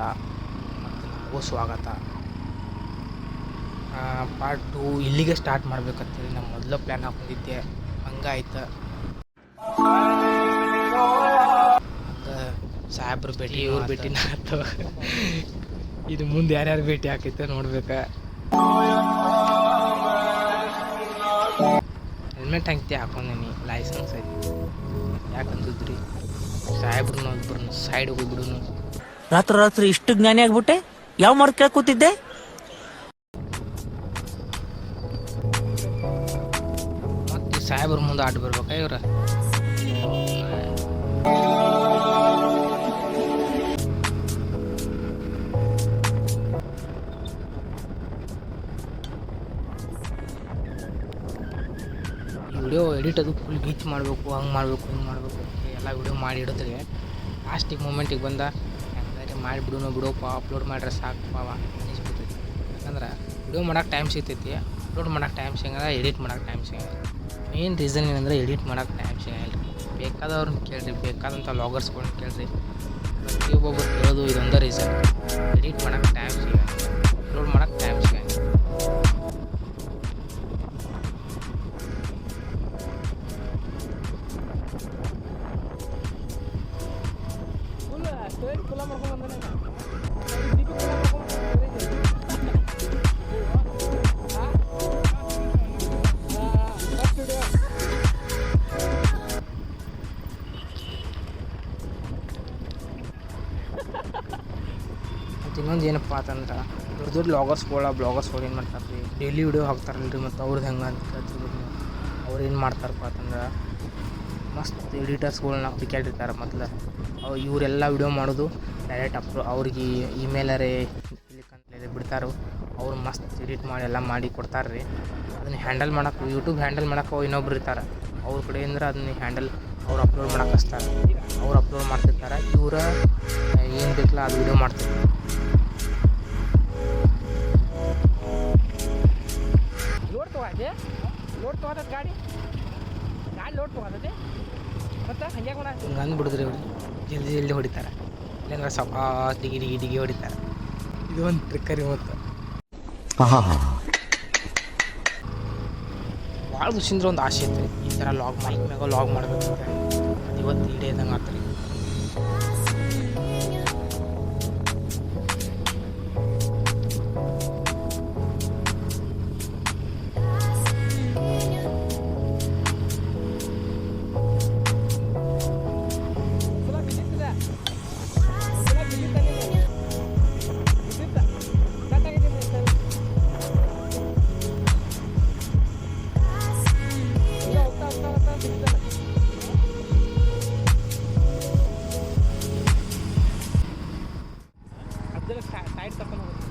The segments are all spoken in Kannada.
ಸ್ವಾಗತ ಮತ್ತು ನಮಗೂ ಸ್ವಾಗತ ಪಾರ್ಟ್ ಟು ಇಲ್ಲಿಗೆ ಸ್ಟಾರ್ಟ್ ಮಾಡ್ಬೇಕಂತೇಳಿ ನಮ್ಮ ಮೊದಲು ಪ್ಲ್ಯಾನ್ ಹಾಕೊಂಡಿದ್ದೆ. ಹಂಗಾಯ್ತು ಹಂಗೆ ಸಾಹೇಬ್ರು ಭೇಟಿ ಇವ್ರ ಭೇಟಿನ ಆಯ್ತು ಇದು ಮುಂದೆ ಯಾರ್ಯಾರು ಭೇಟಿ ಹಾಕೈತೆ ನೋಡ್ಬೇಕು. ಹೆಲ್ಮೆಟ್ ಹಂಗೆ ಹಾಕೊಂಡಿನಿ ಲೈಸೆನ್ಸ್ ಐತಿ ಯಾಕಂತಿದ್ರಿ ಸಾಹೇಬ್ರನ್ನ ಒಬ್ಬರನ್ನ ಸೈಡ್ ಹೋಗ್ಬಿಡುನು ರಾತ್ರಿ ರಾತ್ರಿ ಇಷ್ಟು ಜ್ಞಾನಿ ಆಗ್ಬಿಟ್ಟೆ? ಯಾವ ಮಾರ್ಕ್ ಕೇಳ ಕೂತಿದ್ದೆ? ಮತ್ತು ಸಾಹೇಬ್ರ ಮುಂದೆ ಆಟ ಬರ್ಬೇಕಾ ಇವ್ರ? ವಿಡಿಯೋ ಎಡಿಟ್ ಅದು ಫುಲ್ ಗೀಚ್ ಮಾಡಬೇಕು, ಹಂಗೆ ಮಾಡಬೇಕು, ಹಿಂಗೆ ಮಾಡಬೇಕು ಎಲ್ಲ ವಿಡಿಯೋ ಮಾಡಿ ಇಡಿದ್ರೆ ಲಾಸ್ಟಿಗೆ ಮೂಮೆಂಟಿಗೆ ಬಂದ ಮಾಡಿಬಿಡುನು ಬಿಡೋಪ್ಪ ಅಪ್ಲೋಡ್ ಮಾಡ್ರೆ ಸಾಕಪ್ಪ ಅನಿಸ್ಬಿಡ್ತೈತಿ ಯಾಕಂದ್ರೆ ವಿಡಿಯೋ ಮಾಡೋಕೆ ಟೈಮ್ ಸಿಗ್ತೈತಿ ಅಪ್ಲೋಡ್ ಮಾಡೋಕೆ ಟೈಮ್ ಸಿಗಲ್ಲ ಎಡಿಟ್ ಮಾಡೋಕೆ ಟೈಮ್ ಸಿಗಲ್ಲ ಮೇನ್ ರೀಸನ್ ಏನಂದ್ರೆ ಎಡಿಟ್ ಮಾಡೋಕೆ ಟೈಮ್ ಸಿಗಲ್ಲ ಬೇಕಾದವ್ರನ್ನ ಕೇಳಿರಿ ಬೇಕಾದಂಥ ಲಾಗರ್ಸ್ಗಳನ್ನ ಕೇಳಿರಿ. ಪ್ರತಿಯೊಬ್ಬೊಬ್ಬರು ಕೇಳೋದು ಇದೊಂದೇ ರೀಸನ್ ಎಡಿಟ್ ಮಾಡೋಕೆ ಟೈಮ್ ಸಿಗಲ್ಲ ಅಪ್ಲೋಡ್ ಮಾಡಕ್ಕೆ ಇನ್ನೊಂದು ಏನಪ್ಪ ಅಂತಂದ್ರೆ, ದೊಡ್ಡ ದೊಡ್ಡ ಲಾಗರ್ಸ್ಗಳ ಬ್ಲಾಗರ್ಸ್ಗಳು ಏನು ಮಾಡ್ತಾರೆ ರೀ ಡೈಲಿ ವಿಡಿಯೋ ರೀ ಮತ್ತು ಅವ್ರದ್ದು ಹೆಂಗೆ ಅಂತ ಕೇಳ್ತಿದ್ರು ಅವ್ರು ಏನು ಮಾಡ್ತಾರಪ್ಪ ಅಂತಂದ್ರೆ, ಮಸ್ತ್ ಎಡಿಟರ್ಸ್ಗಳ್ನ ಕೇಳಿರ್ತಾರೆ ಮೊದಲು. ಅವು ಇವರೆಲ್ಲ ವಿಡಿಯೋ ಮಾಡೋದು ಡೈರೆಕ್ಟ್ ಅಪ್ರೂ ಅವ್ರಿಗೆ ಇಮೇಲರೇ ಬಿಡ್ತಾರೋ. ಅವ್ರು ಮಸ್ತ್ ಎಡಿಟ್ ಮಾಡಿ ಎಲ್ಲ ಮಾಡಿ ಕೊಡ್ತಾರೆ ರೀ ಅದನ್ನ ಹ್ಯಾಂಡಲ್ ಮಾಡೋಕ್ಕೆ ಯೂಟ್ಯೂಬ್ ಹ್ಯಾಂಡಲ್ ಮಾಡೋಕ್ಕೆ ಇನ್ನೊಬ್ರು ಇರ್ತಾರೆ. ಅವ್ರ ಕಡೆಯಿಂದ ಅದನ್ನ ಹ್ಯಾಂಡಲ್ ಅವ್ರು ಅಪ್ಲೋಡ್ ಮಾಡಕ್ಕೆ ಹಚ್ತಾರೆ. ಅವ್ರು ಅಪ್ಲೋಡ್ ಮಾಡ್ತಿರ್ತಾರೆ. ಇವರ ಏನು ಬೇಕಲ್ಲ ಅದು ವಿಡಿಯೋ ಮಾಡ್ತಿರ್ತಾರೆ. ಹಂಗೆ ಅಂದ್ಬಿಡಿದ್ರಿ ಅವ್ರು ಜಲ್ದಿ ಜಲ್ದಿ ಹೊಡಿತಾರೆ. ಇಲ್ಲಾಂದ್ರೆ ಸಾಕಾಸ್ ಡಿಗಿ ಡಿಗಿ ಡಿಗಿ ಹೊಡಿತಾರೆ. ಇದು ಒಂದು ಟ್ರಿಕ್ಕರಿ ಮತ್ತು ಭಾಳ ದಿವಸದಿಂದ ಒಂದು ಆಸೆ ಐತೆ ಈ ಥರ ಲಾಗ್ ಮೈಕ್ ಮ್ಯಾಗ ಲಾಗ್ ಮಾಡ್ಬೇಕು ಅಂತ ಇವತ್ತು ಈಡೇದಂಗೆ ಆತ್ರಿ ಸೈಡ್ ತಕೊಂಡು ಹೋಗುತ್ತೆ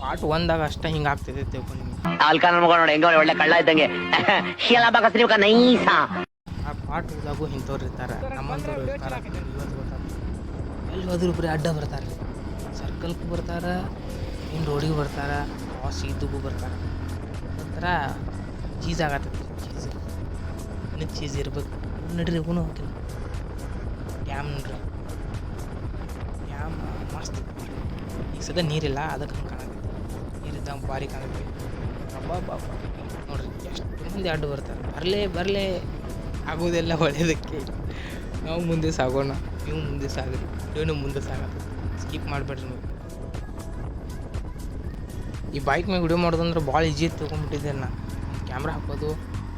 ಪಾರ್ಟ್ ಒಂದಾಗ ಅಷ್ಟೇ ಹಿಂಗೆ ಆಗ್ತೈತೆ ತಿಳ್ಕೊಂಡು ನಿಮ್ಗೆ. ಆಲ್ಕ ನನ್ ಮಗ ನೋಡಿ ಹೆಂಗ ಒಳ್ಳೆ ಕಳ್ಳ ಇದ್ದಂಗೆ. ಶೀಲ ಬಾಕಸ್ರಿ ಇವಾಗ ನೈಸ. ಆ ಪಾರ್ಟ್ ಹೋದಾಗೂ ಇಂಥವ್ರು ಇರ್ತಾರೆ. ನಮ್ಮಂಥವ್ರು ಇರ್ತಾರೆ. ಎಲ್ಲಿ ಹೋದ್ರು ಬರೀ ಅಡ್ಡ ಬರ್ತಾರೆ. ಸರ್ಕಲ್ಗೂ ಬರ್ತಾರೆ ಇನ್ನು ರೋಡಿಗೆ ಬರ್ತಾರೆ ವಾಸ್ ಇದ್ದಗೂ ಬರ್ತಾರೆ. ಒಂಥರ ಚೀಸ್ ಆಗತ್ತೈತಿ ಚೀಸ್ ಇನ್ನೂ ಚೀಸ್ ಇರ್ಬೇಕು. ನಡ್ರಿ ಹೋಗಿಲ್ಲ ಡ್ಯಾಮ್ ನೋಡ್ರಿ. ಮಸ್ತ್ ಈಗ ಸದ್ಯ ನೀರಿಲ್ಲ, ಅದಕ್ಕೆ ಹಂಗೆ ಕಾಣಕೈತಿ ನೀರಿದ್ದಂಗೆ ಭಾರಿ ಕಾಣುತ್ತೆ ಹಬ್ಬ ಬಾಬ ನೋಡ್ರಿ, ಎಷ್ಟು ಮಂದಿ ಅಡ್ಡು ಬರ್ತಾರೆ. ಬರಲೇ ಬರಲೇ. ಆಗೋದೆಲ್ಲ ಒಳ್ಳೆಯದಕ್ಕೆ ನಾವು ಮುಂದೆ ಸಾಗೋಣ, ನೀವು ಮುಂದೆ ಸಾಗಿ ಇವನು ಮುಂದೆ ಸಾಗತ್ತೆ. ಸ್ಕಿಪ್ ಮಾಡಬೇಡ್ರಿ ನೀವು. ಈ ಬೈಕ್ ಮೇಲೆ ವಿಡಿಯೋ ಮಾಡೋದಂದ್ರೆ ಭಾಳ ಈಜಿ ತೊಗೊಂಡ್ಬಿಟ್ಟಿದ್ದೆ ನಾ. ಕ್ಯಾಮ್ರಾ ಹಾಕೋದು,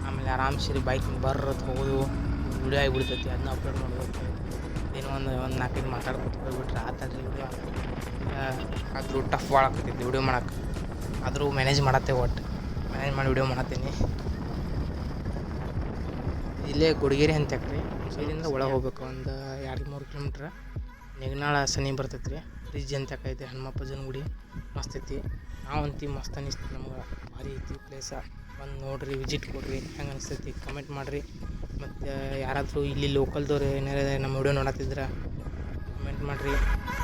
ಆಮೇಲೆ ಆರಾಮ್ಸರಿ ಬೈಕ್ ಬರೋದು ಹೋಗೋದು. ವಿಡಿಯೋ ಆಗಿಬಿಡ್ತೈತಿ, ಅದನ್ನ ಅಪ್ಲೋಡ್ ಮಾಡ್ಬೇಕು. ಏನೋ ಒಂದು ಒಂದು ನಾಲ್ಕೈದು ಮಾತಾಡ್ಕೊತ ಹೋಗ್ಬಿಟ್ರೆ ಆತಲ್ರಿ ವಿಡಿಯೋ ಆದರೂ ಟಫ್ ಭಾಳ ಆಗ್ತೈತಿ ವಿಡಿಯೋ ಮಾಡಕ್ಕೆ. ಆದರೂ ಮ್ಯಾನೇಜ್ ಮಾಡತ್ತೆ ಒಟ್ಟು. ಮ್ಯಾನೇಜ್ ಮಾಡಿ ವಿಡಿಯೋ ಮಾಡತ್ತೀನಿ. ಇಲ್ಲೇ ಗುಡಿಗೇರಿ ಅಂತಕ್ರಿ ಇಲ್ಲಿಂದ ಒಳಗೆ ಹೋಗ್ಬೇಕು. ಒಂದು ಎರಡು ಮೂರು ಕಿಲೋಮೀಟ್ರ್ ನೆಗ್ನಾಳ ಸನಿ ಬರ್ತೈತೆ ರೀ. ಬ್ರಿಡ್ಜ್ ಅಂತ ಹನುಮಪ್ಪ ಹನುಮಪ್ಪಜನ ಗುಡಿ. ಮಸ್ತ್ ಐತಿ. ನಾವಂತಿ ಮಸ್ತ್ ಅನಿಸ್ತೀವಿ ನಮ್ಗೆ. ಭಾರಿ ಐತಿ ಪ್ಲೇಸ ಬಂದು ನೋಡ್ರಿ ವಿಸಿಟ್ ಕೊಡ್ರಿ. ಹೆಂಗೆ ಅನಿಸ್ತೈತಿ? ಕಮೆಂಟ್ ಮಾಡಿರಿ. ಮತ್ತು ಯಾರಾದರೂ ಇಲ್ಲಿ ಲೋಕಲ್ದವ್ರು ಏನಾರ ನಮ್ಮ ವಿಡಿಯೋ ನೋಡತ್ತಿದ್ರೆ ಕಮೆಂಟ್ ಮಾಡಿರಿ.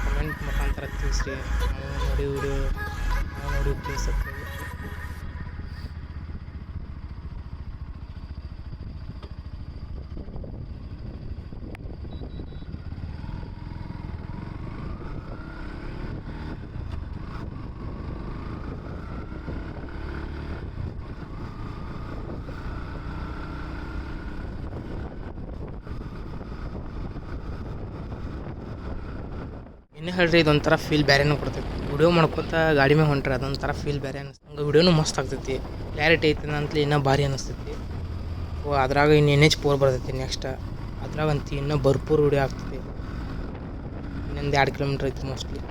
ಕಮೆಂಟ್ ಮುಖಾಂತರ ತಿಳಿಸ್ರಿ. ನಾವು ನೋಡಿ ವಿಡಿಯೋ, ನಾವು ನೋಡಿ ಪ್ಲೇಸ್ ಅಂತ ಇನ್ನೂ ಹೇಳ್ರಿ, ಇದೊಂಥರ ಫೀಲ್ ಬೇರೆನೂ ಕೊಡ್ತೈತಿ. ವಿಡಿಯೋ ಮಾಡ್ಕೊತ ಗಾಡಿ ಮೇಲೆ ಹೊಂಟ್ರೆ ಅದೊಂಥರ ಫೀಲ್ ಬೇರೆ ಅನಿಸ್ತು ಹಂಗೆ ವಿಡಿಯೋನು ಮಸ್ತ್ ಆಗ್ತೈತಿ. ಕ್ಲಾರಿಟಿ ಐತೆ ಅಂತಲೇ ಇನ್ನೂ ಭಾರಿ ಅನಿಸ್ತೈತಿ. ಓ ಅದ್ರಾಗ ಇನ್ನು ಎನ್ ಎಚ್ ಪೋರ್ ಬರ್ತೈತಿ ನೆಕ್ಸ್ಟ್ ಅದ್ರಾಗ ಅಂತ ಇನ್ನೂ ಭರ್ಪೂರ್ ವಿಡಿಯೋ ಆಗ್ತೈತಿ. ಇನ್ನೊಂದು ಎರಡು ಕಿಲೋಮೀಟ್ರ್ ಐತಿ ಮೋಸ್ಟ್ಲಿ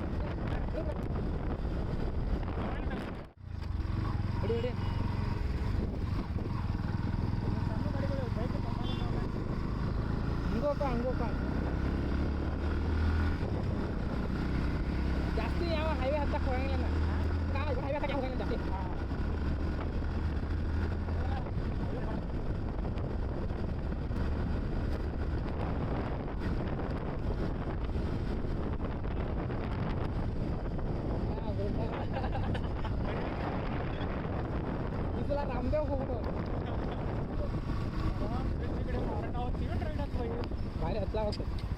ಭಾರಿ ಹತ್ತಲಾಗತ್ತೆ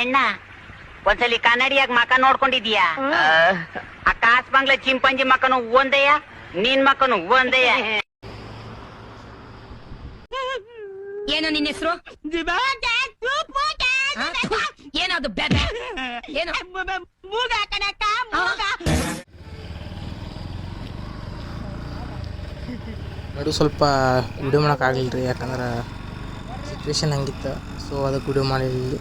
ಎಣ್ಣ ಒಂದ್ಸಲಿ ಕನ್ನಡಿಯಾಗ ಮಕ ನೋಡ್ಕೊಂಡಿದೀಯಾ ಆ. ಕಾಸ್ ಬಂಗ್ಲ ಚಿಂಪಂಜಿ ಮಕನು ಒಂದೆಯ? ನಿನ್ ಮಕನು ಒಂದೆಯ? ಏನು ನಿನ್ನ ಹೆಸರು? ಏನದು ಬೆದೆ? ಏನು? ನಡು ಸ್ವಲ್ಪ ವಿಡಿಯೋ ಮಾಡೋಕ್ಕಾಗಲಿಲ್ಲ ರೀ ಯಾಕಂದ್ರೆ ಸಿಚುವೇಶನ್ ಹಂಗಿತ್ತು. ಸೊ ಅದಕ್ಕೆ ವಿಡಿಯೋ ಮಾಡಿಲ್ಲ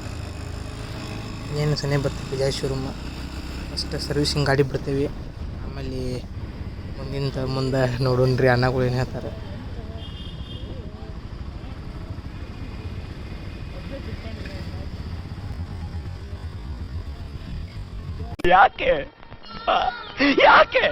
ಏನು ಸನೇ ಬರ್ತೈತಿ ಜಾಯ್ ಶೋರೂಮ್ ಫಸ್ಟ್ ಸರ್ವಿಸಿಂಗ್ ಗಾಡಿ ಬಿಡ್ತೀವಿ. ಆಮೇಲೆ ಮುಂದಿಂದ ಮುಂದೆ ನೋಡೋಣ ರೀ ಅಣ್ಣಗಳು ಏನು ಹೇಳ್ತಾರೆ. ಯಾಕೆ? ಯಾಕೆ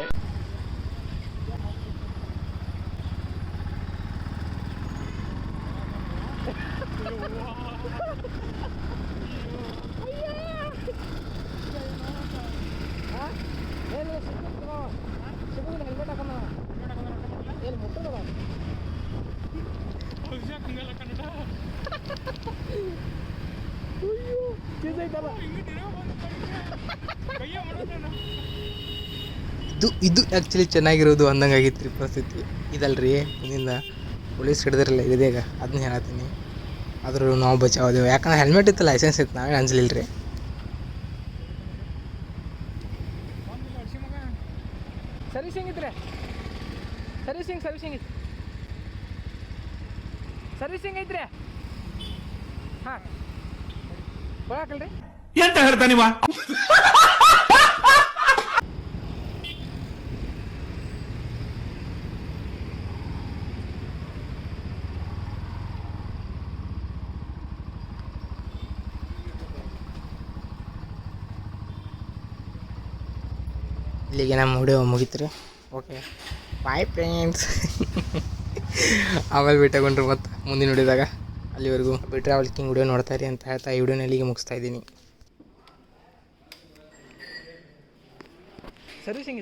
ಏನು ಸಿಗುದಿಲ್ಲ ಹೆಲ್ಮೆಟ್ ಹಾಕೊಂಡ ಇದು ಇದು ಆ್ಯಕ್ಚುಲಿ ಚೆನ್ನಾಗಿರೋದು ಅಂದಂಗೆ ಆಗಿತ್ತು ರೀ ಪರಿಸ್ಥಿತಿ. ಇದಲ್ರಿ ಇದರಿಂದ ಪೊಲೀಸ್ ಹಿಡಿದಿರಲ್ಲ ಇದೇಗ ಅದನ್ನ ಹೇಳತ್ತೀನಿ. ಆದರೂ ನಾವು ಬಚಾವದೇವು ಯಾಕಂದ್ರೆ ಹೆಲ್ಮೆಟ್ ಇತ್ತು ಲೈಸೆನ್ಸ್ ಇತ್ತು. ನಾವೇ ಅಂಜಲಿಲ್ಲ ರೀ ಸರ್ವಿಸಿಂಗ್ ಇದ್ರೆ ಸರ್ವಿಸಿಂಗ್ ಸರ್ವಿಸಿಂಗ್ ಐತಿ ಸರ್ವಿಸಿಂಗ್ ಐತ್ರಿ ಹಾಂ. ಕೊಡಾಕಲ್ರಿ ಎಂತ ಹೇಳ್ತಾನಿವ ಇಲ್ಲಿಗೆ ನಮ್ಮ ಹುಡುಗ ಮುಗೀತು ರೀ ಓಕೆ ಬಾಯ್ ಫ್ರೆಂಡ್ಸ್ ಆಮೇಲೆ ಭೇಟಿಯಾಗೊಂಡ್ರು ಮತ್ತೆ ಮುಂದಿನ ವಿಡಿಯೋದಾಗ ಅಲ್ಲಿವರೆಗೂ ಬಿ ಟ್ರಾವೆಲ್ಕಿಂಗ್ ವಿಡಿಯೋ ನೋಡ್ತಾ ಇರಿ ಅಂತ ಹೇಳ್ತಾ ಈ ವಿಡಿಯೋನ ಇಲ್ಲಿಗೆ ಮುಗಿಸ್ತಾ ಇದ್ದೀನಿ. ಸರ್ವಿಸಿಂಗ್